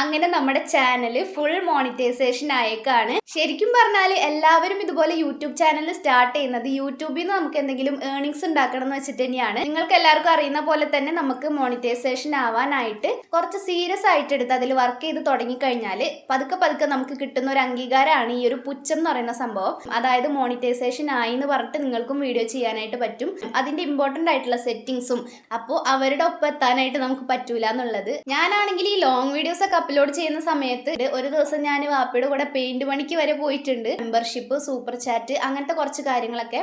അങ്ങനെ നമ്മുടെ channel full monetisation ആയേക്കാണ്. ശരിക്കും പറഞ്ഞാൽ എല്ലാവരും ഇതുപോലെ യൂട്യൂബ് ചാനൽ സ്റ്റാർട്ട് ചെയ്യുന്നത് യൂട്യൂബിൽ നിന്ന് നമുക്ക് എന്തെങ്കിലും ഏണിങ്സ് ഉണ്ടാക്കണം എന്ന് വെച്ചിട്ട് തന്നെയാണ്. നിങ്ങൾക്ക് എല്ലാവർക്കും അറിയുന്ന പോലെ തന്നെ നമുക്ക് മോണിറ്റൈസേഷൻ ആവാനായിട്ട് കുറച്ച് സീരിയസ് ആയിട്ട് എടുത്ത് അതിൽ വർക്ക് ചെയ്ത് തുടങ്ങിക്കഴിഞ്ഞാൽ പതുക്കെ പതുക്കെ നമുക്ക് കിട്ടുന്ന ഒരു അംഗീകാരമാണ് ഈ ഒരു പുച്ഛം എന്ന് പറയുന്ന സംഭവം. അതായത് മോണിറ്റൈസേഷൻ ആയി എന്ന് പറഞ്ഞിട്ട് നിങ്ങൾക്കും വീഡിയോ ചെയ്യാനായിട്ട് പറ്റും. അതിന്റെ ഇമ്പോർട്ടന്റ് ആയിട്ടുള്ള സെറ്റിങ്സും അപ്പോൾ അവരുടെ ഒപ്പം എത്താനായിട്ട് നമുക്ക് പറ്റൂല എന്നുള്ളത്. ഞാനാണെങ്കിൽ ഈ ലോങ് വീഡിയോസ് ഒക്കെ അപ്ലോഡ് ചെയ്യുന്ന സമയത്ത് ഒരു ദിവസം ഞാൻ വാപ്പയുടെ കൂടെ പെയിന്റ് പണിക്ക് വരെ പോയിട്ടുണ്ട്. മെമ്പർഷിപ്പ് സൂപ്പർ ചാറ്റ് അങ്ങനത്തെ കുറച്ച് കാര്യങ്ങളൊക്കെ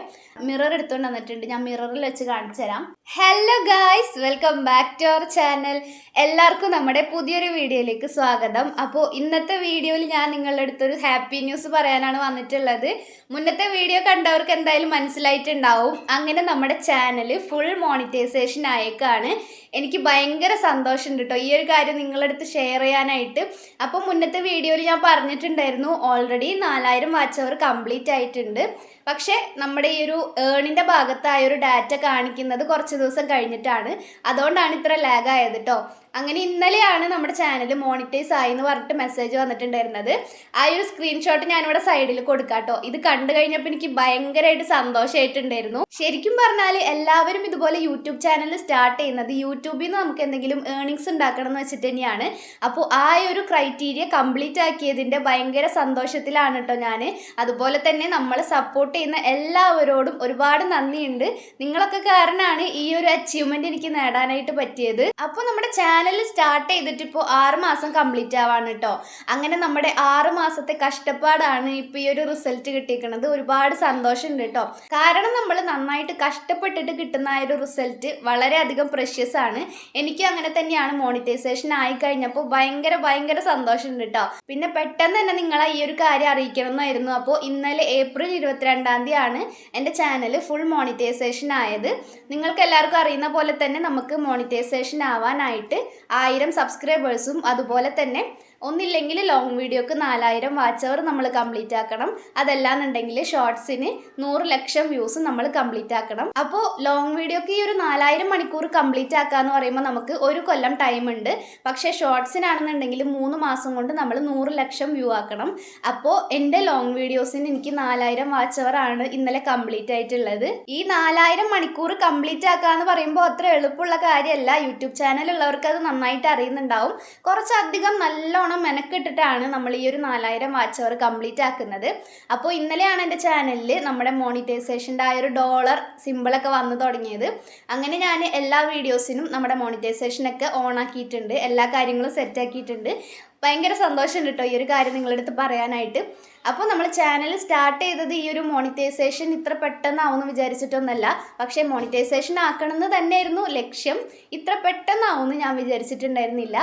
മിറർ എടുത്തുകൊണ്ട് വന്നിട്ടുണ്ട്. ഞാൻ മിററിൽ വെച്ച് കാണിച്ചു തരാം. Hello guys welcome back to our channel എല്ലാവർക്കും നമ്മുടെ പുതിയൊരു വീഡിയോയിലേക്ക് സ്വാഗതം. അപ്പോൾ ഇന്നത്തെ വീഡിയോയിൽ ഞാൻ നിങ്ങളുടെ അടുത്തൊരു ഹാപ്പി ന്യൂസ് പറയാനാണ് വന്നിട്ടുള്ളത്. മുന്നത്തെ വീഡിയോ കണ്ടവർക്ക് എന്തായാലും മനസ്സിലായിട്ടുണ്ടാവും. അങ്ങനെ നമ്മുടെ ചാനൽ ഫുൾ മോണിറ്റൈസേഷൻ ആയേക്കാണ്. എനിക്ക് ഭയങ്കര സന്തോഷമുണ്ട് കേട്ടോ ഈ ഒരു കാര്യം നിങ്ങളുടെ അടുത്ത് ഷെയർ ചെയ്യാനായിട്ട്. അപ്പോൾ മുന്നത്തെ വീഡിയോയിൽ ഞാൻ പറഞ്ഞിട്ടുണ്ടായിരുന്നു ഓൾറെഡി നാലായിരം വാച്ച് അവർ കംപ്ലീറ്റ് ആയിട്ടുണ്ട്. പക്ഷേ നമ്മുടെ ഈ ഒരു ഏണിന്റെ ഭാഗത്തായ ഒരു ഡാറ്റ കാണിക്കുന്നത് കുറച്ച് ദിവസം കഴിഞ്ഞിട്ടാണ്. അതുകൊണ്ടാണ് ഇത്ര ലാഗ് ആയത് കേട്ടോ അങ്ങനെ ഇന്നലെയാണ് നമ്മുടെ ചാനൽ മോണിറ്റൈസ് ആയി എന്ന് പറഞ്ഞിട്ട് മെസ്സേജ് വന്നിട്ടുണ്ടായിരുന്നത്. ആ ഒരു സ്ക്രീൻഷോട്ട് ഞാനിവിടെ സൈഡിൽ കൊടുക്കാട്ടോ. ഇത് കണ്ടു കഴിഞ്ഞപ്പോൾ എനിക്ക് ഭയങ്കരമായിട്ട് സന്തോഷമായിട്ടുണ്ടായിരുന്നു ശരിക്കും പറഞ്ഞാൽ എല്ലാവരും ഇതുപോലെ യൂട്യൂബ് ചാനൽ സ്റ്റാർട്ട് ചെയ്യുന്നത് യൂട്യൂബിൽ നിന്ന് നമുക്ക് എന്തെങ്കിലും ഏണിങ്സ് ഉണ്ടാക്കണം എന്ന് വെച്ചിട്ട് തന്നെയാണ്. അപ്പോൾ ആ ഒരു ക്രൈറ്റീരിയ കംപ്ലീറ്റ് ആക്കിയതിന്റെ ഭയങ്കര സന്തോഷത്തിലാണ് കേട്ടോ ഞാൻ അതുപോലെ തന്നെ നമ്മളെ സപ്പോർട്ട് ചെയ്യുന്ന എല്ലാവരോടും ഒരുപാട് നന്ദിയുണ്ട്. നിങ്ങളൊക്കെ കാരണമാണ് ഈ ഒരു അച്ചീവ്മെന്റ് എനിക്ക് നേടാനായിട്ട് പറ്റിയത്. അപ്പോൾ നമ്മുടെ ചാനൽ സ്റ്റാർട്ട് ചെയ്തിട്ട് ഇപ്പോൾ ആറ് മാസം കംപ്ലീറ്റ് ആവാണ് കേട്ടോ അങ്ങനെ നമ്മുടെ ആറ് മാസത്തെ കഷ്ടപ്പാടാണ് ഇപ്പോൾ ഈ ഒരു റിസൾട്ട് കിട്ടിയിരിക്കുന്നത്. ഒരുപാട് സന്തോഷമുണ്ട് കേട്ടോ കാരണം നമ്മൾ നന്നായിട്ട് കഷ്ടപ്പെട്ടിട്ട് കിട്ടുന്ന ആ ഒരു റിസൾട്ട് വളരെയധികം പ്രഷ്യസ് ആണ്. എനിക്കും അങ്ങനെ തന്നെയാണ്. മോണിറ്റൈസേഷൻ ആയി കഴിഞ്ഞപ്പോൾ ഭയങ്കര ഭയങ്കര സന്തോഷമുണ്ട് കേട്ടോ പിന്നെ പെട്ടെന്ന് തന്നെ നിങ്ങളെ ഈ ഒരു കാര്യം അറിയിക്കണം എന്നായിരുന്നു അപ്പോൾ ഇന്നലെ ഏപ്രിൽ ഇരുപത്തിരണ്ടാം തീയതി ആണ് എന്റെ ചാനൽ ഫുൾ മോണിറ്റൈസേഷൻ ആയത്. നിങ്ങൾക്ക് എല്ലാവർക്കും അറിയുന്ന പോലെ തന്നെ നമുക്ക് മോണിറ്റൈസേഷൻ ആവാനായിട്ട് ആയിരം സബ്സ്ക്രൈബേഴ്സും അതുപോലെ തന്നെ ഒന്നില്ലെങ്കിൽ ലോങ് വീഡിയോക്ക് നാലായിരം വാച്ച് അവർ നമ്മൾ കംപ്ലീറ്റ് ആക്കണം. അതല്ലാന്നുണ്ടെങ്കിൽ ഷോർട്സിന് നൂറ് ലക്ഷം വ്യൂസ് നമ്മൾ കംപ്ലീറ്റ് ആക്കണം. അപ്പോൾ ലോങ് വീഡിയോക്ക് ഈ ഒരു നാലായിരം മണിക്കൂർ കംപ്ലീറ്റ് ആക്കാന്ന് പറയുമ്പോൾ നമുക്ക് ഒരു കൊല്ലം ടൈം ഉണ്ട്. പക്ഷേ ഷോർട്സിനാണെന്നുണ്ടെങ്കിൽ മൂന്ന് മാസം കൊണ്ട് നമ്മൾ നൂറ് ലക്ഷം വ്യൂ ആക്കണം. അപ്പോൾ എന്റെ ലോങ് വീഡിയോസിന് എനിക്ക് നാലായിരം വാച്ച് അവർ ആണ് ഇന്നലെ കംപ്ലീറ്റ് ആയിട്ടുള്ളത്. ഈ നാലായിരം മണിക്കൂർ കംപ്ലീറ്റ് ആക്കാന്ന് പറയുമ്പോൾ അത്ര എളുപ്പമുള്ള കാര്യമല്ല. യൂട്യൂബ് ചാനലുള്ളവർക്ക് അത് നന്നായിട്ട് അറിയുന്നുണ്ടാവും. കുറച്ചധികം നല്ലോണം മെനക്കെട്ടിട്ടാണ് നമ്മൾ ഈ ഒരു നാലായിരം വാച്ച് അവർ കംപ്ലീറ്റ് ആക്കുന്നത്. അപ്പോൾ ഇന്നലെയാണ് എന്റെ ചാനലിൽ നമ്മുടെ മോണിറ്റൈസേഷന്റെ ആ ഒരു ഡോളർ സിമ്പിളൊക്കെ വന്നു തുടങ്ങിയത്. അങ്ങനെ ഞാൻ എല്ലാ വീഡിയോസിനും നമ്മുടെ മോണിറ്റൈസേഷനൊക്കെ ഓൺ ആക്കിയിട്ടുണ്ട്. എല്ലാ കാര്യങ്ങളും സെറ്റ് ആക്കിയിട്ടുണ്ട്. ഭയങ്കര സന്തോഷമുണ്ട് കേട്ടോ ഈ ഒരു കാര്യം നിങ്ങളുടെ അടുത്ത് പറയാനായിട്ട്. അപ്പോൾ നമ്മൾ ചാനൽ സ്റ്റാർട്ട് ചെയ്തത് ഈ ഒരു മോണിറ്റൈസേഷൻ ഇത്ര പെട്ടെന്നാവുമെന്ന് വിചാരിച്ചിട്ടൊന്നല്ല. പക്ഷേ മോണിറ്റൈസേഷൻ ആക്കണമെന്ന് തന്നെയായിരുന്നു ലക്ഷ്യം. ഇത്ര പെട്ടെന്നാവുമെന്ന് ഞാൻ വിചാരിച്ചിട്ടുണ്ടായിരുന്നില്ല.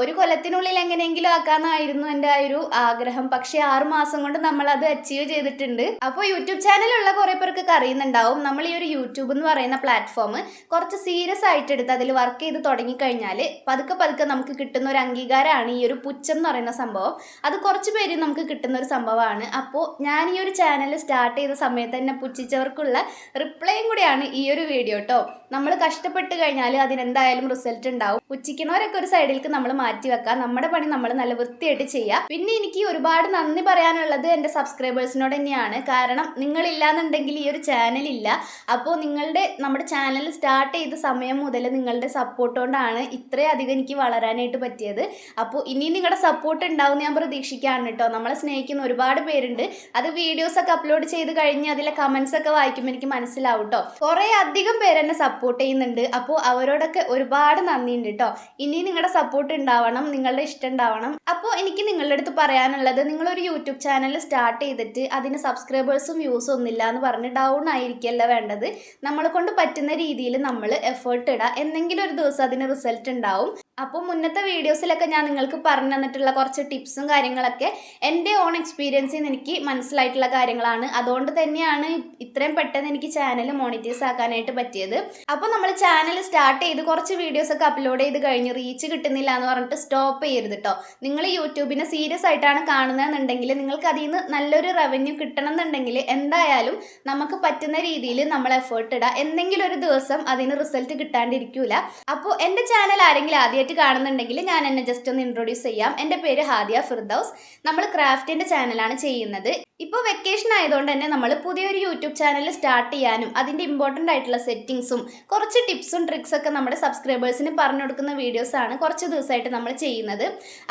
ഒരു കൊല്ലത്തിനുള്ളിൽ എങ്ങനെയെങ്കിലും ആക്കാന്നായിരുന്നു എന്റെ ആ ഒരു ആഗ്രഹം. പക്ഷേ ആറു മാസം കൊണ്ട് നമ്മൾ അത് അച്ചീവ് ചെയ്തിട്ടുണ്ട്. അപ്പോൾ യൂട്യൂബ് ചാനലുള്ള കുറേ പേർക്കൊക്കെ അറിയുന്നുണ്ടാവും. നമ്മൾ ഈ ഒരു യൂട്യൂബ് എന്ന് പറയുന്ന പ്ലാറ്റ്ഫോം കുറച്ച് സീരിയസ് ആയിട്ട് എടുത്ത് അതിൽ വർക്ക് ചെയ്ത് തുടങ്ങിക്കഴിഞ്ഞാൽ പതുക്കെ പതുക്കെ നമുക്ക് കിട്ടുന്ന ഒരു അംഗീകാരമാണ് ഈ ഒരു പുച്ഛം എന്ന് പറയുന്ന സംഭവം. അത് കുറച്ച് പേര് നമുക്ക് കിട്ടുന്ന ഒരു സംഭവമാണ്. അപ്പോൾ ഞാൻ ഈ ഒരു ചാനൽ സ്റ്റാർട്ട് ചെയ്ത സമയത്ത് തന്നെ പുച്ഛിച്ചവർക്കുള്ള റിപ്ലൈയും കൂടിയാണ് ഈ ഒരു വീഡിയോ കേട്ടോ നമ്മൾ കഷ്ടപ്പെട്ട് കഴിഞ്ഞാൽ അതിനെന്തായാലും റിസൾട്ട് ഉണ്ടാവും. ഉച്ചയ്ക്കുന്നവരൊക്കെ ഒരു സൈഡിലേക്ക് നമ്മൾ മാറ്റി വെക്കാം. നമ്മുടെ പണി നമ്മൾ നല്ല വൃത്തിയായിട്ട് ചെയ്യുക പിന്നെ എനിക്ക് ഒരുപാട് നന്ദി പറയാനുള്ളത് എന്റെ സബ്സ്ക്രൈബേഴ്സിനോട് തന്നെയാണ്. കാരണം നിങ്ങളില്ലാന്നുണ്ടെങ്കിൽ ഈ ഒരു ചാനൽ ഇല്ല. അപ്പോൾ നിങ്ങളുടെ നമ്മുടെ ചാനൽ സ്റ്റാർട്ട് ചെയ്ത സമയം മുതൽ നിങ്ങളുടെ സപ്പോർട്ട് കൊണ്ടാണ് ഇത്രയധികം എനിക്ക് വളരാനായിട്ട് പറ്റിയത്. അപ്പോൾ ഇനി നിങ്ങളുടെ സപ്പോർട്ട് ഉണ്ടാവും ഞാൻ പ്രതീക്ഷിക്കുകയാണ് കേട്ടോ. നമ്മളെ സ്നേഹിക്കുന്ന ഒരുപാട് പേരുണ്ട്. അത് വീഡിയോസ് ഒക്കെ അപ്ലോഡ് ചെയ്ത് കഴിഞ്ഞ് അതിലെ കമൻസ് ഒക്കെ വായിക്കുമ്പോൾ എനിക്ക് മനസ്സിലാവും കേട്ടോ. കുറേ അധികം പേരെന്നെ എന്നെ സപ്പോർട്ട് ചെയ്യുന്നുണ്ട്. അപ്പോൾ അവരോടൊക്കെ ഒരുപാട് നന്ദിയുണ്ട് കേട്ടോ ഇനി നിങ്ങളുടെ സപ്പോർട്ട് ഉണ്ടാവണം നിങ്ങളുടെ ഇഷ്ടം ഉണ്ടാവണം. അപ്പോൾ എനിക്ക് നിങ്ങളുടെ അടുത്ത് പറയാനുള്ളത് നിങ്ങളൊരു യൂട്യൂബ് ചാനൽ സ്റ്റാർട്ട് ചെയ്തിട്ട് അതിന് സബ്സ്ക്രൈബേഴ്സും വ്യൂസും ഒന്നുമില്ല എന്ന് പറഞ്ഞ് ഡൗൺ ആയിരിക്കല്ല വേണ്ടത്? നമ്മളെ കൊണ്ട് പറ്റുന്ന രീതിയിൽ നമ്മൾ എഫേർട്ട് ഇടുക എന്തെങ്കിലും ഒരു ദിവസം അതിന് റിസൾട്ട് ഉണ്ടാവും. അപ്പോൾ മുന്നത്തെ വീഡിയോസിലൊക്കെ ഞാൻ നിങ്ങൾക്ക് പറഞ്ഞു തന്നിട്ടുള്ള കുറച്ച് ടിപ്സും കാര്യങ്ങളൊക്കെ എന്റെ ഓൺ എക്സ്പീരിയൻസിൽ നിന്ന് എനിക്ക് മനസ്സിലായിട്ടുള്ള കാര്യങ്ങളാണ്. അതുകൊണ്ട് തന്നെയാണ് ഇത്രയും പെട്ടെന്ന് എനിക്ക് ചാനൽ മോണിറ്റൈസ് ആക്കാനായിട്ട് പറ്റിയത്. അപ്പോൾ നമ്മൾ ചാനൽ സ്റ്റാർട്ട് ചെയ്ത് കുറച്ച് വീഡിയോസൊക്കെ അപ്ലോഡ് ചെയ്ത് കഴിഞ്ഞ് റീച്ച് കിട്ടുന്നില്ല എന്ന് പറഞ്ഞിട്ട് സ്റ്റോപ്പ് ചെയ്യരുത് കേട്ടോ നിങ്ങൾ യൂട്യൂബിനെ സീരിയസ് ആയിട്ടാണ് കാണുന്നതെന്നുണ്ടെങ്കിൽ നിങ്ങൾക്ക് അതിൽ നിന്ന് നല്ലൊരു റവന്യൂ കിട്ടണം എന്നുണ്ടെങ്കിൽ എന്തായാലും നമുക്ക് പറ്റുന്ന രീതിയിൽ നമ്മൾ എഫേർട്ട് ഇടുക എന്തെങ്കിലും ഒരു ദിവസം അതിന് റിസൾട്ട് കിട്ടാണ്ടിരിക്കൂല. അപ്പോൾ എന്റെ ചാനൽ ആരെങ്കിലും ആദ്യമായിട്ട് ആദ്യമായിട്ട് കാണുന്നുണ്ടെങ്കിൽ ഞാൻ എന്നെ ജസ്റ്റ് ഒന്ന് ഇൻട്രൊഡ്യൂസ് ചെയ്യാം. എന്റെ പേര് ഹാദിയ ഫിർദൌസ്. നമ്മൾ ക്രാഫ്റ്റിന്റെ ചാനലാണ് ചെയ്യുന്നത്. ഇപ്പോൾ വെക്കേഷൻ ആയതുകൊണ്ട് തന്നെ നമ്മൾ പുതിയൊരു യൂട്യൂബ് ചാനൽ സ്റ്റാർട്ട് ചെയ്യാനും അതിന്റെ ഇമ്പോർട്ടന്റ് ആയിട്ടുള്ള സെറ്റിങ്സും കുറച്ച് ടിപ്സും ട്രിക്സ് ഒക്കെ നമ്മുടെ സബ്സ്ക്രൈബേഴ്സിന് പറഞ്ഞു കൊടുക്കുന്ന വീഡിയോസാണ് കുറച്ച് ദിവസമായിട്ട് നമ്മൾ ചെയ്യുന്നത്.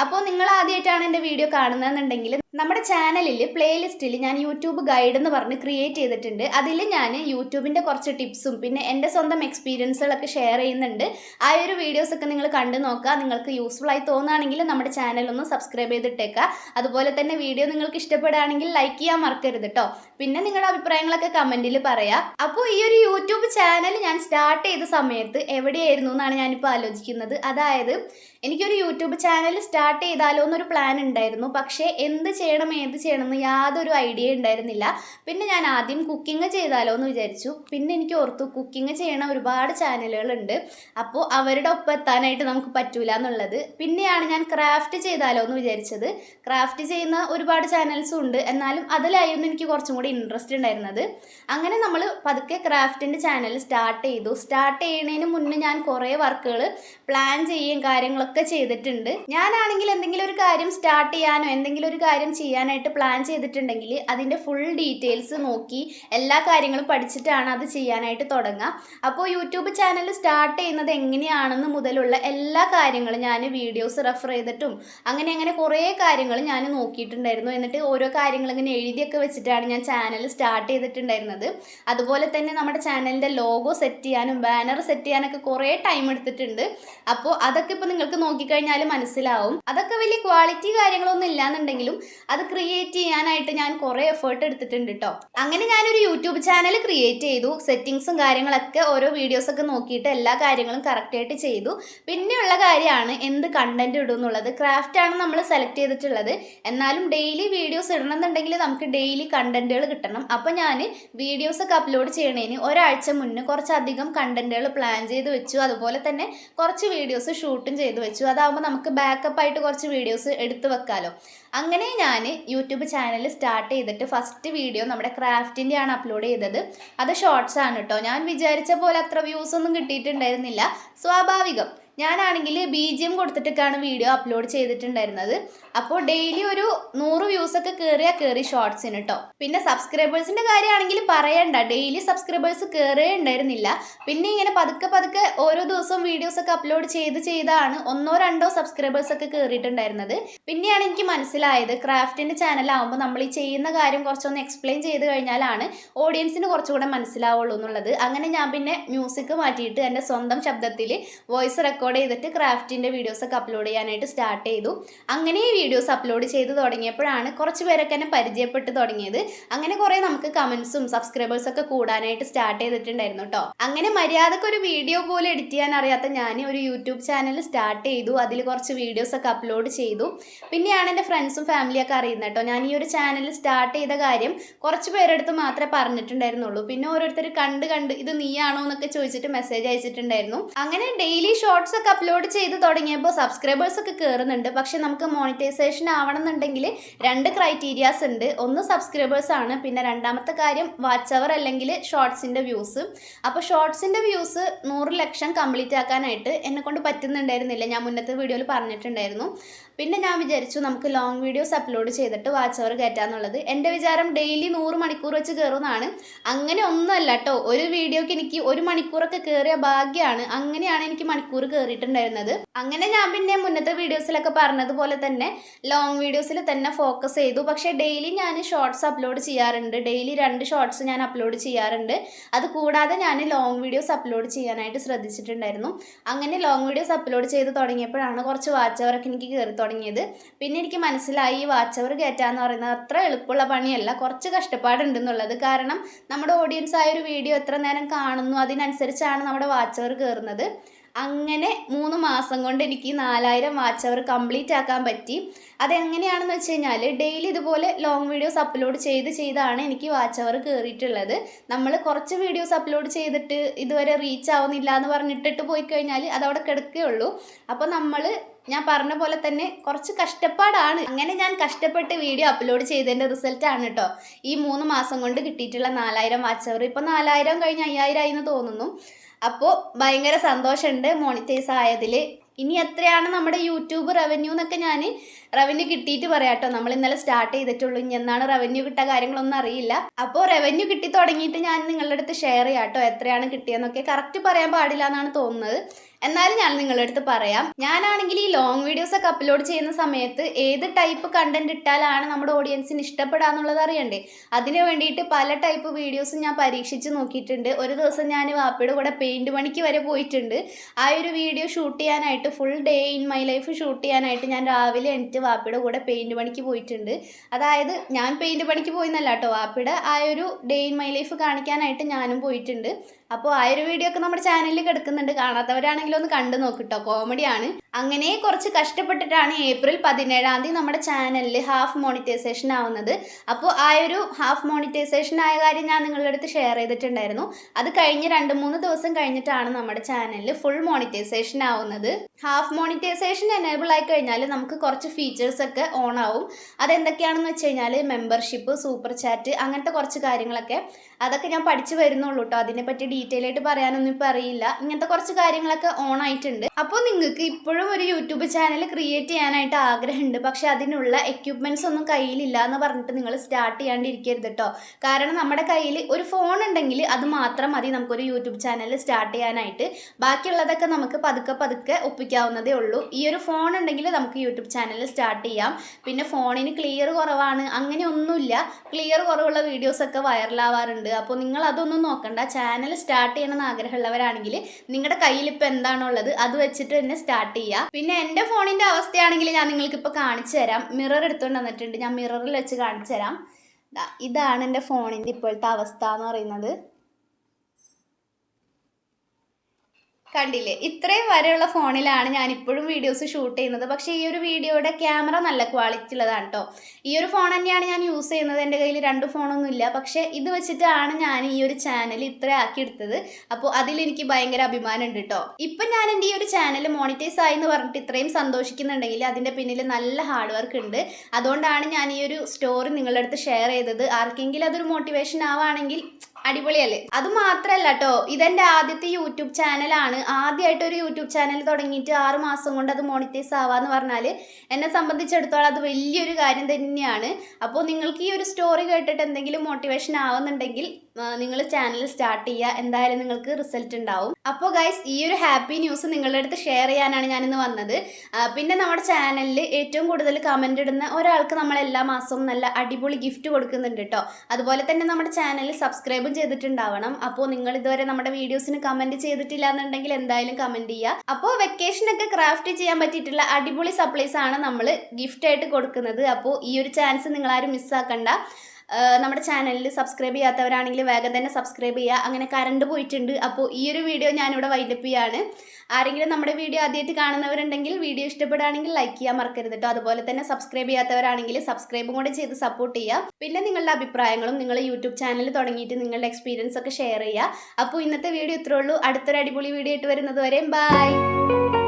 അപ്പോൾ നിങ്ങൾ ആദ്യമായിട്ടാണ് എന്റെ വീഡിയോ കാണുന്നതെന്നുണ്ടെങ്കിൽ നമ്മുടെ ചാനലിൽ പ്ലേലിസ്റ്റിൽ ഞാൻ യൂട്യൂബ് ഗൈഡ് എന്ന് പറഞ്ഞ് ക്രിയേറ്റ് ചെയ്തിട്ടുണ്ട്. അതിൽ ഞാൻ യൂട്യൂബിന്റെ കുറച്ച് ടിപ്സും പിന്നെ എന്റെ സ്വന്തം എക്സ്പീരിയൻസുകളൊക്കെ ഷെയർ ചെയ്യുന്നുണ്ട്. ആ ഒരു വീഡിയോസൊക്കെ നിങ്ങൾ കണ്ടു നോക്കുക നിങ്ങൾക്ക് യൂസ്ഫുൾ ആയി തോന്നുകയാണെങ്കിൽ നമ്മുടെ ചാനൽ ഒന്ന് സബ്സ്ക്രൈബ് ചെയ്തിട്ടേക്കുക അതുപോലെ തന്നെ വീഡിയോ നിങ്ങൾക്ക് ഇഷ്ടപ്പെടുകയാണെങ്കിൽ ലൈക്ക് ചെയ്യാൻ മറക്കരുത് കേട്ടോ പിന്നെ നിങ്ങളുടെ അഭിപ്രായങ്ങളൊക്കെ കമന്റിൽ പറയാം. അപ്പോൾ ഈ ഒരു യൂട്യൂബ് ചാനൽ ഞാൻ സ്റ്റാർട്ട് ചെയ്ത സമയത്ത് എവിടെയായിരുന്നു എന്നാണ് ഞാനിപ്പോൾ ആലോചിക്കുന്നത്. അതായത് എനിക്കൊരു യൂട്യൂബ് ചാനൽ സ്റ്റാർട്ട് ചെയ്താലോ എന്നൊരു പ്ലാൻ ഉണ്ടായിരുന്നു. പക്ഷേ എന്ത് ചെയ്യണം ഏത് ചെയ്യണം എന്ന് യാതൊരു ഐഡിയ ഉണ്ടായിരുന്നില്ല. പിന്നെ ഞാൻ ആദ്യം കുക്കിംഗ് ചെയ്താലോ എന്ന് വിചാരിച്ചു. പിന്നെ എനിക്ക് ഓർത്തു കുക്കിംഗ് ചെയ്യണ ഒരുപാട് ചാനലുകളുണ്ട് അപ്പോൾ അവരുടെ ഒപ്പം എത്താനായിട്ട് നമുക്ക് പറ്റൂല എന്നുള്ളത്. പിന്നെയാണ് ഞാൻ ക്രാഫ്റ്റ് ചെയ്താലോ എന്ന് വിചാരിച്ചത്. ക്രാഫ്റ്റ് ചെയ്യുന്ന ഒരുപാട് ചാനൽസും ഉണ്ട്. എന്നാലും അതിലായിരുന്നു എനിക്ക് കുറച്ചും കൂടി ഇൻട്രസ്റ്റ് ഉണ്ടായിരുന്നത്. അങ്ങനെ നമ്മൾ പതുക്കെ ക്രാഫ്റ്റിന്റെ ചാനൽ സ്റ്റാർട്ട് ചെയ്തു. സ്റ്റാർട്ട് ചെയ്യുന്നതിന് മുന്നേ ഞാൻ കുറേ വർക്കുകൾ പ്ലാൻ ചെയ്യുകയും കാര്യങ്ങളൊക്കെ ചെയ്തിട്ടുണ്ട്. ഞാനാണെങ്കിൽ എന്തെങ്കിലും ഒരു കാര്യം സ്റ്റാർട്ട് ചെയ്യാനോ എന്തെങ്കിലും ഒരു കാര്യം ചെയ്യാനായിട്ട് പ്ലാൻ ചെയ്തിട്ടുണ്ടെങ്കിൽ അതിന്റെ ഫുൾ ഡീറ്റെയിൽസ് നോക്കി എല്ലാ കാര്യങ്ങളും പഠിച്ചിട്ടാണ് അത് ചെയ്യാനായിട്ട് തുടങ്ങുക. അപ്പോൾ യൂട്യൂബ് ചാനൽ സ്റ്റാർട്ട് ചെയ്യുന്നത് എങ്ങനെയാണെന്ന് മുതലുള്ള എല്ലാ കാര്യങ്ങളും ഞാൻ വീഡിയോസ് റെഫർ ചെയ്തിട്ടും അങ്ങനെ അങ്ങനെ കുറേ കാര്യങ്ങൾ ഞാൻ നോക്കിയിട്ടുണ്ടായിരുന്നു. എന്നിട്ട് ഓരോ കാര്യങ്ങൾ ഇങ്ങനെ എഴുതിയൊക്കെ വെച്ചിട്ടാണ് ഞാൻ ചാനൽ സ്റ്റാർട്ട് ചെയ്തിട്ടുണ്ടായിരുന്നത്. അതുപോലെ തന്നെ നമ്മുടെ ചാനലിന്റെ ലോഗോ സെറ്റ് ചെയ്യാനും ബാനർ സെറ്റ് ചെയ്യാനൊക്കെ കുറേ ടൈം എടുത്തിട്ടുണ്ട്. അപ്പോൾ അതൊക്കെ ഇപ്പോൾ നിങ്ങൾക്ക് നോക്കിക്കഴിഞ്ഞാൽ മനസ്സിലാവും. അതൊക്കെ വലിയ ക്വാളിറ്റി കാര്യങ്ങളൊന്നും ഇല്ലാന്നുണ്ടെങ്കിലും അത് ക്രിയേറ്റ് ചെയ്യാനായിട്ട് ഞാൻ കുറേ എഫേർട്ട് എടുത്തിട്ടുണ്ട് കേട്ടോ അങ്ങനെ ഞാനൊരു യൂട്യൂബ് ചാനൽ ക്രിയേറ്റ് ചെയ്തു. സെറ്റിങ്സും കാര്യങ്ങളൊക്കെ ഓരോ വീഡിയോസൊക്കെ നോക്കിയിട്ട് എല്ലാ കാര്യങ്ങളും കറക്റ്റായിട്ട് ചെയ്തു. പിന്നെയുള്ള കാര്യമാണ് എന്ത് കണ്ടന്റ് ഇടും എന്നുള്ളത്. ക്രാഫ്റ്റാണ് നമ്മൾ സെലക്ട് ചെയ്തിട്ടുള്ളത്. എന്നാലും ഡെയിലി വീഡിയോസ് ഇടണമെന്നുണ്ടെങ്കിൽ നമുക്ക് ഡെയിലി കണ്ടന്റുകൾ കിട്ടണം. അപ്പോൾ ഞാൻ വീഡിയോസൊക്കെ അപ്ലോഡ് ചെയ്യണേന് ഒരാഴ്ച മുന്നേ കുറച്ചധികം കണ്ടന്റുകൾ പ്ലാൻ ചെയ്ത് വെച്ചു. അതുപോലെ തന്നെ കുറച്ച് വീഡിയോസ് ഷൂട്ടും ചെയ്ത് വെച്ചു. അതാകുമ്പോൾ നമുക്ക് ബാക്കപ്പ് ആയിട്ട് കുറച്ച് വീഡിയോസ് എടുത്തു വെക്കാമല്ലോ അങ്ങനെ ഞാൻ യൂട്യൂബ് ചാനൽ സ്റ്റാർട്ട് ചെയ്തിട്ട് ഫസ്റ്റ് വീഡിയോ നമ്മുടെ ക്രാഫ്റ്റിന്റെ ആണ് അപ്ലോഡ് ചെയ്തത്. അത് ഷോർട്സ് ആണ് കേട്ടോ ഞാൻ വിചാരിച്ച പോലെ അത്ര വ്യൂസ് ഒന്നും കിട്ടിയിട്ടുണ്ടായിരുന്നില്ല. സ്വാഭാവികം. ഞാനാണെങ്കിൽ ബി ജി എം കൊടുത്തിട്ടൊക്കെയാണ് വീഡിയോ അപ്ലോഡ് ചെയ്തിട്ടുണ്ടായിരുന്നത്. അപ്പോൾ ഡെയിലി ഒരു നൂറ് വ്യൂസ് ഒക്കെ കയറിയാൽ കയറി ഷോർട്സിന് കേട്ടോ പിന്നെ സബ്സ്ക്രൈബേഴ്സിന്റെ കാര്യമാണെങ്കിൽ പറയണ്ട. ഡെയിലി സബ്സ്ക്രൈബേഴ്സ് കയറേ ഉണ്ടായിരുന്നില്ല. പിന്നെ ഇങ്ങനെ പതുക്കെ പതുക്കെ ഓരോ ദിവസവും വീഡിയോസ് ഒക്കെ അപ്ലോഡ് ചെയ്ത് ചെയ്താണ് ഒന്നോ രണ്ടോ സബ്സ്ക്രൈബേഴ്സ് ഒക്കെ കയറിയിട്ടുണ്ടായിരുന്നത് പിന്നെയാണ് എനിക്ക് മനസ്സിലായത് ക്രാഫ്റ്റിന്റെ ചാനലാകുമ്പോൾ നമ്മൾ ഈ ചെയ്യുന്ന കാര്യം കുറച്ചൊന്ന് എക്സ്പ്ലെയിൻ ചെയ്ത് കഴിഞ്ഞാലാണ് ഓഡിയൻസിന് കുറച്ചുകൂടെ മനസ്സിലാവുള്ളൂ എന്നുള്ളത്. അങ്ങനെ ഞാൻ പിന്നെ മ്യൂസിക് മാറ്റിയിട്ട് എന്റെ സ്വന്തം ശബ്ദത്തിൽ വോയിസ് ചെയ്തിട്ട് ക്രാഫ്റ്റിന്റെ വീഡിയോസൊക്കെ അപ്ലോഡ് ചെയ്യാനായിട്ട് സ്റ്റാർട്ട് ചെയ്തു. അങ്ങനെ ഈ വീഡിയോസ് അപ്ലോഡ് ചെയ്ത് തുടങ്ങിയപ്പോഴാണ് കുറച്ച് പേരൊക്കെ എന്നെ പരിചയപ്പെട്ട് തുടങ്ങിയത്. അങ്ങനെ കുറേ നമുക്ക് കമൻസും സബ്സ്ക്രൈബേഴ്സൊക്കെ കൂടാനായിട്ട് സ്റ്റാർട്ട് ചെയ്തിട്ടുണ്ടായിരുന്നു കേട്ടോ അങ്ങനെ മര്യാദയ്ക്ക് ഒരു വീഡിയോ പോലും എഡിറ്റ് ചെയ്യാൻ അറിയാത്ത ഞാൻ ഒരു യൂട്യൂബ് ചാനൽ സ്റ്റാർട്ട് ചെയ്തു. അതിൽ കുറച്ച് വീഡിയോസൊക്കെ അപ്ലോഡ് ചെയ്തു. പിന്നെയാണ് എന്റെ ഫ്രണ്ട്സും ഫാമിലിയൊക്കെ അറിയുന്നത് കേട്ടോ ഞാൻ ഈ ഒരു ചാനൽ സ്റ്റാർട്ട് ചെയ്ത കാര്യം കുറച്ച് പേരെടുത്ത് മാത്രമേ പറഞ്ഞിട്ടുണ്ടായിരുന്നുള്ളൂ. പിന്നെ ഓരോരുത്തർ കണ്ട് കണ്ട് ഇത് നീയാണോ എന്നൊക്കെ ചോദിച്ചിട്ട് മെസ്സേജ് അയച്ചിട്ടുണ്ടായിരുന്നു. അങ്ങനെ ഡെയിലി ഷോർട്സ് ഒക്കെ അപ്ലോഡ് ചെയ്ത് തുടങ്ങിയപ്പോൾ സബ്സ്ക്രൈബേഴ്സ് ഒക്കെ കയറുന്നുണ്ട് പക്ഷെ നമുക്ക് മോണിറ്റൈസേഷൻ ആവണമെന്നുണ്ടെങ്കിൽ രണ്ട് ക്രൈറ്റീരിയാസ് ഉണ്ട്. ഒന്ന് സബ്സ്ക്രൈബേഴ്സ് ആണ്. പിന്നെ രണ്ടാമത്തെ കാര്യം വാച്ച് അവർ അല്ലെങ്കിൽ ഷോർട്സിന്റെ വ്യൂസ് അപ്പോൾ ഷോർട്സിന്റെ വ്യൂസ് നൂറ് ലക്ഷം കംപ്ലീറ്റ് ആക്കാനായിട്ട് എന്നെക്കൊണ്ട് പറ്റുന്നുണ്ടായിരുന്നില്ല. ഞാൻ മുന്നത്തെ വീഡിയോയിൽ പറഞ്ഞിട്ടുണ്ടായിരുന്നു. പിന്നെ ഞാൻ വിചാരിച്ചു നമുക്ക് ലോങ് വീഡിയോസ് അപ്ലോഡ് ചെയ്തിട്ട് വാച്ച് അവർ കയറ്റാന്നുള്ളത്. എന്റെ വിചാരം ഡെയിലി നൂറ് മണിക്കൂർ വെച്ച് കയറുന്നതാണ് അങ്ങനെ ഒന്നുമല്ല കേട്ടോ ഒരു വീഡിയോക്ക് എനിക്ക് ഒരു മണിക്കൂറൊക്കെ കയറിയ ഭാഗ്യമാണ് അങ്ങനെയാണ് എനിക്ക് മണിക്കൂർ കയറിയിട്ടുണ്ടായിരുന്നത് അങ്ങനെ ഞാൻ പിന്നെ മുന്നത്തെ വീഡിയോസിലൊക്കെ പറഞ്ഞതുപോലെ തന്നെ ലോങ് വീഡിയോസിൽ തന്നെ ഫോക്കസ് ചെയ്തു. പക്ഷേ ഡെയിലി ഞാൻ ഷോർട്സ് അപ്ലോഡ് ചെയ്യാറുണ്ട്. ഡെയിലി രണ്ട് ഷോർട്സ് ഞാൻ അപ്ലോഡ് ചെയ്യാറുണ്ട്. അത് കൂടാതെ ഞാൻ ലോങ് വീഡിയോസ് അപ്ലോഡ് ചെയ്യാനായിട്ട് ശ്രദ്ധിച്ചിട്ടുണ്ടായിരുന്നു. അങ്ങനെ ലോങ് വീഡിയോസ് അപ്ലോഡ് ചെയ്ത് തുടങ്ങിയപ്പോഴാണ് കുറച്ച് വാച്ച് അവറൊക്കെ എനിക്ക് കയറി തുടങ്ങിയത്. പിന്നെ എനിക്ക് മനസ്സിലായി ഈ വാച്ച് അവർ കയറ്റുക എന്ന് പറയുന്നത് അത്ര എളുപ്പമുള്ള പണിയല്ല കുറച്ച് കഷ്ടപ്പാടുണ്ടെന്നുള്ളത്. കാരണം നമ്മുടെ ഓഡിയൻസ് ആയ ഒരു വീഡിയോ എത്ര നേരം കാണുന്നു അതിനനുസരിച്ചാണ് നമ്മുടെ വാച്ച് അവർ കയറുന്നത് അങ്ങനെ മൂന്ന് മാസം കൊണ്ട് എനിക്ക് നാലായിരം വാച്ച് അവർ കംപ്ലീറ്റ് ആക്കാൻ പറ്റി. അതെങ്ങനെയാണെന്ന് വെച്ച് കഴിഞ്ഞാൽ ഡെയിലി ഇതുപോലെ ലോങ് വീഡിയോസ് അപ്ലോഡ് ചെയ്ത് ചെയ്താണ് എനിക്ക് വാച്ച് അവർ കയറിയിട്ടുള്ളത് നമ്മൾ കുറച്ച് വീഡിയോസ് അപ്ലോഡ് ചെയ്തിട്ട് ഇതുവരെ റീച്ച് ആവുന്നില്ല എന്ന് പറഞ്ഞിട്ടിട്ട് പോയി കഴിഞ്ഞാൽ അതവിടെ കിടക്കുകയുള്ളൂ. അപ്പോൾ നമ്മൾ ഞാൻ പറഞ്ഞ പോലെ തന്നെ കുറച്ച് കഷ്ടപ്പാടാണ്. അങ്ങനെ ഞാൻ കഷ്ടപ്പെട്ട് വീഡിയോ അപ്ലോഡ് ചെയ്തതിന്റെ റിസൾട്ട് ആണ് കേട്ടോ ഈ മൂന്ന് മാസം കൊണ്ട് കിട്ടിയിട്ടുള്ള നാലായിരം വാച്ച് അവർ. ഇപ്പോൾ നാലായിരം കഴിഞ്ഞ് അയ്യായിരം ആയി എന്ന് തോന്നുന്നു. അപ്പോൾ ഭയങ്കര സന്തോഷമുണ്ട് മോണിറ്റൈസ് ആയതിൽ ഇനി എത്രയാണ് നമ്മുടെ യൂട്യൂബ് റവന്യൂ എന്നൊക്കെ ഞാൻ റവന്യൂ കിട്ടിയിട്ട് പറയാം കേട്ടോ നമ്മൾ ഇന്നലെ സ്റ്റാർട്ട് ചെയ്തിട്ടുള്ളൂ. ഇനി എന്നാണ് റവന്യൂ കിട്ടുക കാര്യങ്ങളൊന്നും അറിയില്ല. അപ്പോൾ റവന്യൂ കിട്ടി തുടങ്ങിയിട്ട് ഞാൻ നിങ്ങളുടെ അടുത്ത് ഷെയർ ചെയ്യാം കേട്ടോ എത്രയാണ് കിട്ടിയെന്നൊക്കെ കറക്റ്റ് പറയാൻ പാടില്ല എന്നാണ് തോന്നുന്നത്. എന്നാലും ഞാൻ നിങ്ങളുടെ അടുത്ത് പറയാം. ഞാനാണെങ്കിൽ ഈ ലോങ് വീഡിയോസ് ഒക്കെ അപ്ലോഡ് ചെയ്യുന്ന സമയത്ത് ഏത് ടൈപ്പ് കണ്ടന്റ് ഇട്ടാലാണ് നമ്മുടെ ഓഡിയൻസിന് ഇഷ്ടപ്പെടുക എന്നുള്ളത് അറിയണ്ടേ? അതിന് വേണ്ടിയിട്ട് പല ടൈപ്പ് വീഡിയോസും ഞാൻ പരീക്ഷിച്ച് നോക്കിയിട്ടുണ്ട്. ഒരു ദിവസം ഞാൻ വാപ്പയുടെ കൂടെ പെയിന്റ് പണിക്ക് വരെ പോയിട്ടുണ്ട്. ആ ഒരു വീഡിയോ ഷൂട്ട് ചെയ്യാനായിട്ട് full day in my life shoot ചെയ്യാനായിട്ട് ഞാൻ രാവിലെ എണീറ്റ് വാപ്പയുടെ കൂടെ പെയിന്റ് പണിക്ക് പോയിട്ടുണ്ട്. അതായത് ഞാൻ പെയിന്റ് പണിക്ക് പോയിന്നല്ല കേട്ടോ. വാപ്പയുടെ ആ ഒരു ഡേ ഇൻ മൈ ലൈഫ് കാണിക്കാനായിട്ട് ഞാനും പോയിട്ടുണ്ട്. അപ്പോൾ ആ ഒരു വീഡിയോ ഒക്കെ നമ്മുടെ ചാനലിൽ കിടക്കുന്നുണ്ട്. കാണാത്തവരാണെങ്കിലും ഒന്ന് കണ്ടു നോക്കിട്ടോ കോമഡിയാണ് അങ്ങനെ കുറച്ച് കഷ്ടപ്പെട്ടിട്ടാണ് ഏപ്രിൽ പതിനേഴാം തീയതി നമ്മുടെ ചാനലിൽ ഹാഫ് മോണിറ്റൈസേഷൻ ആവുന്നത്. അപ്പോൾ ആ ഒരു ഹാഫ് മോണിറ്റൈസേഷൻ ആയ കാര്യം ഞാൻ നിങ്ങളുടെ അടുത്ത് ഷെയർ ചെയ്തിട്ടുണ്ടായിരുന്നു. അത് കഴിഞ്ഞ് രണ്ട് മൂന്ന് ദിവസം കഴിഞ്ഞിട്ടാണ് നമ്മുടെ ചാനലിൽ ഫുൾ മോണിറ്റൈസേഷൻ ആവുന്നത്. ഹാഫ് മോണിറ്റൈസേഷൻ എനേബിൾ ആയി കഴിഞ്ഞാൽ നമുക്ക് കുറച്ച് ഫീച്ചേഴ്സ് ഒക്കെ ഓൺ ആവും. അതെന്തൊക്കെയാണെന്ന് വെച്ച് കഴിഞ്ഞാൽ മെമ്പർഷിപ്പ് സൂപ്പർ ചാറ്റ് അങ്ങനത്തെ കുറച്ച് കാര്യങ്ങളൊക്കെ. അതൊക്കെ ഞാൻ പഠിച്ചു വരുന്നുള്ളൂ കേട്ടോ അതിനെപ്പറ്റി ഡീറ്റെയിൽ ആയിട്ട് പറയാനൊന്നും ഇപ്പം അറിയില്ല. ഇങ്ങനത്തെ കുറച്ച് കാര്യങ്ങളൊക്കെ ഓൺ ആയിട്ടുണ്ട്. അപ്പോൾ നിങ്ങൾക്ക് ഇപ്പോഴും ഒരു യൂട്യൂബ് ചാനൽ ക്രിയേറ്റ് ചെയ്യാനായിട്ട് ആഗ്രഹമുണ്ട്. പക്ഷെ അതിനുള്ള എക്യുപ്മെന്റ്സ് ഒന്നും കയ്യിലില്ല എന്ന് പറഞ്ഞിട്ട് നിങ്ങൾ സ്റ്റാർട്ട് ചെയ്യാണ്ടിരിക്കരുത് കേട്ടോ കാരണം നമ്മുടെ കയ്യിൽ ഒരു ഫോൺ ഉണ്ടെങ്കിൽ അത് മാത്രം മതി നമുക്കൊരു യൂട്യൂബ് ചാനൽ സ്റ്റാർട്ട് ചെയ്യാനായിട്ട്. ബാക്കിയുള്ളതൊക്കെ നമുക്ക് പതുക്കെ പതുക്കെ ഒപ്പിക്കാവുന്നതേ ഉള്ളൂ. ഈ ഒരു ഫോൺ ഉണ്ടെങ്കിൽ നമുക്ക് യൂട്യൂബ് ചാനൽ സ്റ്റാർട്ട് ചെയ്യാം. പിന്നെ ഫോണിന് ക്ലിയർ കുറവാണ്. അങ്ങനെ ഒന്നുമില്ല. ക്ലിയർ കുറവുള്ള വീഡിയോസൊക്കെ വൈറലാവാറുണ്ട് അപ്പോൾ നിങ്ങൾ അതൊന്നും നോക്കണ്ട. ചാനൽ സ്റ്റാർട്ട് ചെയ്യണമെന്ന് ആഗ്രഹമുള്ളവരാണെങ്കിൽ നിങ്ങളുടെ കയ്യിൽ ഇപ്പോൾ എന്താണുള്ളത് അത് വെച്ചിട്ട് തന്നെ സ്റ്റാർട്ട് ചെയ്യുക പിന്നെ എന്റെ ഫോണിന്റെ അവസ്ഥയാണെങ്കിൽ ഞാൻ നിങ്ങൾക്ക് ഇപ്പോൾ കാണിച്ചു തരാം. മിറർ എടുത്തുകൊണ്ട് വന്നിട്ടുണ്ട്. ഞാൻ മിററിൽ വെച്ച് കാണിച്ചു തരാം. ഇതാണ് എന്റെ ഫോണിന്റെ ഇപ്പോഴത്തെ അവസ്ഥ എന്ന് പറയുന്നത്. കണ്ടില്ലേ? ഇത്രയും വരെയുള്ള ഫോണിലാണ് ഞാൻ ഇപ്പോഴും വീഡിയോസ് ഷൂട്ട് ചെയ്യുന്നത്. പക്ഷേ ഈ ഒരു വീഡിയോയുടെ ക്യാമറ നല്ല ക്വാളിറ്റി ഉള്ളതാണ് കേട്ടോ ഈ ഒരു ഫോൺ തന്നെയാണ് ഞാൻ യൂസ് ചെയ്യുന്നത്. എന്റെ കയ്യിൽ രണ്ട് ഫോണൊന്നും ഇല്ല. പക്ഷേ ഇത് വെച്ചിട്ടാണ് ഞാൻ ഈ ഒരു ചാനൽ ഇത്ര ആക്കി എടുത്തത്. അപ്പോൾ അതിലെനിക്ക് ഭയങ്കര അഭിമാനം ഉണ്ട് കേട്ടോ ഇപ്പം ഞാൻ എന്റെ ഈ ഒരു ചാനൽ മോണിറ്റൈസ് ആയി എന്ന് പറഞ്ഞിട്ട് ഇത്രയും സന്തോഷിക്കുന്നുണ്ടെങ്കിൽ അതിന്റെ പിന്നിൽ നല്ല ഹാർഡ് വർക്ക് ഉണ്ട്. അതുകൊണ്ടാണ് ഞാൻ ഈ ഒരു സ്റ്റോറി നിങ്ങളുടെ അടുത്ത് ഷെയർ ചെയ്തത്. ആർക്കെങ്കിലും അതൊരു മോട്ടിവേഷൻ ആവുകയാണെങ്കിൽ അടിപൊളിയല്ലേ? അത് മാത്രല്ല കേട്ടോ ഇതെന്റെ ആദ്യത്തെ യൂട്യൂബ് ചാനലാണ്. ആദ്യമായിട്ട് ഒരു യൂട്യൂബ് ചാനൽ തുടങ്ങിയിട്ട് ആറ് മാസം കൊണ്ട് അത് മോണിറ്റൈസ് ആവാന്ന് പറഞ്ഞാൽ എന്നെ സംബന്ധിച്ചിടത്തോളം അത് വലിയൊരു കാര്യം തന്നെയാണ്. അപ്പോൾ നിങ്ങൾക്ക് ഈ ഒരു സ്റ്റോറി കേട്ടിട്ട് എന്തെങ്കിലും മോട്ടിവേഷൻ ആവുന്നുണ്ടെങ്കിൽ നിങ്ങൾ ചാനൽ സ്റ്റാർട്ട് ചെയ്യുക. എന്തായാലും നിങ്ങൾക്ക് റിസൾട്ട് ഉണ്ടാവും. അപ്പോൾ ഗൈസ് ഈ ഒരു ഹാപ്പി ന്യൂസ് നിങ്ങളുടെ അടുത്ത് ഷെയർ ചെയ്യാനാണ് ഞാനിന്ന് വന്നത്. പിന്നെ നമ്മുടെ ചാനലിൽ ഏറ്റവും കൂടുതൽ കമന്റ് ഇടുന്ന ഒരാൾക്ക് നമ്മൾ എല്ലാ മാസവും നല്ല അടിപൊളി ഗിഫ്റ്റ് കൊടുക്കുന്നുണ്ട് കേട്ടോ അതുപോലെ തന്നെ നമ്മുടെ ചാനൽ സബ്സ്ക്രൈബും ചെയ്തിട്ടുണ്ടാവണം. അപ്പോൾ നിങ്ങൾ ഇതുവരെ നമ്മുടെ വീഡിയോസിന് കമന്റ് ചെയ്തിട്ടില്ല എന്നുണ്ടെങ്കിൽ എന്തായാലും കമന്റ് ചെയ്യുക. അപ്പോൾ വെക്കേഷനൊക്കെ ക്രാഫ്റ്റ് ചെയ്യാൻ പറ്റിയിട്ടുള്ള അടിപൊളി സപ്ലൈസ് ആണ് നമ്മൾ ഗിഫ്റ്റായിട്ട് കൊടുക്കുന്നത്. അപ്പോൾ ഈ ഒരു ചാൻസ് നിങ്ങളാരും മിസ്സാക്കണ്ട നമ്മുടെ ചാനലിൽ സബ്സ്ക്രൈബ് ചെയ്യാത്തവരാണെങ്കിൽ വേഗം തന്നെ സബ്സ്ക്രൈബ് ചെയ്യുക. അങ്ങനെ കറണ്ട് പോയിട്ടുണ്ട്. അപ്പോൾ ഈ ഒരു വീഡിയോ ഞാനിവിടെ വൈൻഡപ്പ് ചെയ്യാണ്. ആരെങ്കിലും നമ്മുടെ വീഡിയോ ആദ്യമായിട്ട് കാണുന്നവരുണ്ടെങ്കിൽ വീഡിയോ ഇഷ്ടപ്പെടുകയാണെങ്കിൽ ലൈക്ക് ചെയ്യാൻ മറക്കരുത് കേട്ടോ അതുപോലെ തന്നെ സബ്സ്ക്രൈബ് ചെയ്യാത്തവരാണെങ്കിൽ സബ്സ്ക്രൈബും കൂടെ ചെയ്ത് സപ്പോർട്ട് ചെയ്യുക. പിന്നെ നിങ്ങളുടെ അഭിപ്രായങ്ങളും നിങ്ങൾ യൂട്യൂബ് ചാനൽ തുടങ്ങിയിട്ട് നിങ്ങളുടെ എക്സ്പീരിയൻസ് ഒക്കെ ഷെയർ ചെയ്യുക. അപ്പോൾ ഇന്നത്തെ വീഡിയോ ഇത്രേ ഉള്ളൂ. അടുത്തൊരു അടിപൊളി വീഡിയോ ആയിട്ട് വരുന്നത് വരെ ബൈ